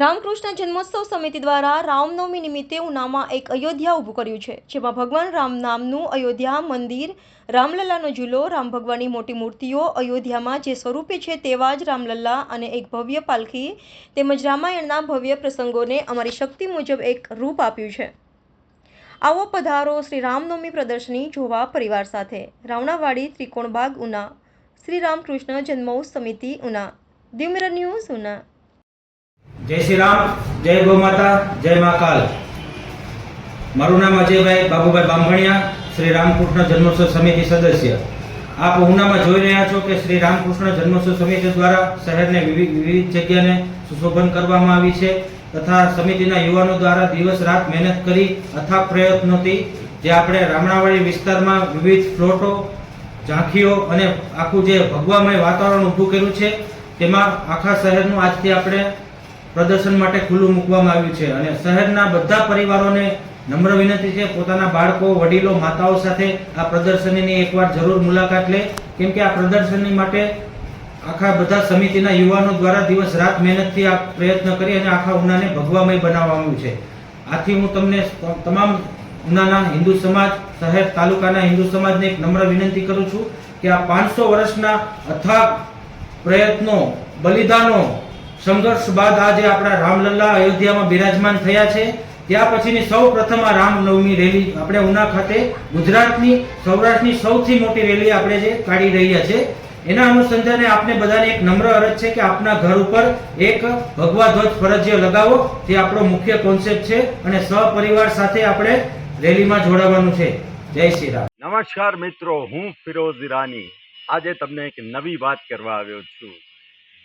રામકૃષ્ણ જન્મોત્સવ સમિતિ દ્વારા રામનવમી નિમિત્તે ઉનામાં એક અયોધ્યા ઊભું કર્યું છે, જેમાં ભગવાન રામ નામનું અયોધ્યા મંદિર, રામલલ્લાનો ઝૂલો, રામ ભગવાનની મોટી મૂર્તિઓ, અયોધ્યામાં જે સ્વરૂપે છે તેવા જ રામલલ્લા અને એક ભવ્ય પાલખી તેમજ રામાયણના ભવ્ય પ્રસંગોને અમારી શક્તિ મુજબ એક રૂપ આપ્યું છે. આવો પધારો શ્રી રામનવમી પ્રદર્શની જોવા પરિવાર સાથે. રાવણાવાડી ત્રિકોણબાગ ઉના. શ્રી રામકૃષ્ણ જન્મોત્સવ સમિતિ ઉના. દ્યુમિરર ન્યૂઝ ઉના. જય શ્રી રામ, જય ગૌ માતા, જય મા કાલ. મારું નામ અજયભાઈ બાબુભાઈ બામણિયા શ્રી રામકૃષ્ણ જન્મોત્સવ સમિતિ સદસ્ય. આપ ઉનામાં જોઈ રહ્યા છો કે શ્રી રામકૃષ્ણ જન્મોત્સવ સમિતિ દ્વારા શહેરને વિવિધ વિવિધ જગ્યાને સુશોભન કરવામાં આવી છે તથા સમિતિના યુવાનો દ્વારા દિવસ રાત મહેનત કરી અથાગ પ્રયત્નોથી જે આપણે રામણાવાડી વિસ્તારમાં વિવિધ ફ્લોટો, ઝાંખીઓ અને આખું જે ભગવામય વાતાવરણ ઊભું કર્યું છે, તેમાં આખા શહેરનું આજથી આપણે પ્રદર્શન માટે ખુલ્લું મૂકવામાં આવ્યું છે અને શહેરના બધા પરિવારોને નમ્ર વિનંતી છે પોતાના બાળકો, વડીલો, માતાઓ સાથે આ પ્રદર્શનની એકવાર જરૂર મુલાકાત લે. કેમ કે આ પ્રદર્શનની માટે આખા બધા સમિતિના યુવાનો દ્વારા દિવસ રાત મહેનતથી આ પ્રયત્ન કરી અને આખા ઉનાને ભગવામય બનાવવામાં આવ્યું છે. આથી હું તમને તમામ ઉનાના હિન્દુ સમાજ, શહેર તાલુકાના હિન્દુ સમાજને એક નમ્ર વિનંતી કરું છું કે આ પાંચસો વર્ષના અથાગ પ્રયત્નો, બલિદાનો સંઘર્ષ બાદ આજે આપણા રામલલ્લા અયોધ્યામાં બિરાજમાન થયા છે. ત્યાં પછીની સૌ પ્રથમ આ રામનવમી રેલી આપણે ઉના ખાતે ગુજરાતની, સૌરાષ્ટ્રની સૌથી મોટી રેલી આપણે જે કાઢી રહ્યા છે. એના અનુસંધાને આપને બધાને એક નમ્ર અરજ છે કે આપના ઘર ઉપર એક ભગવા ધ્વજ ફરજિયો લગાવો તે આપણો મુખ્ય કોન્સેપ્ટ છે અને સહપરિવાર સાથે આપણે રેલીમાં જોડાવાનું છે. જય શ્રી રામ. નમસ્કાર મિત્રો, હું ફિરોઝ ઈરાની. આજે તમને એક નવી વાત કરવા આવ્યો છું.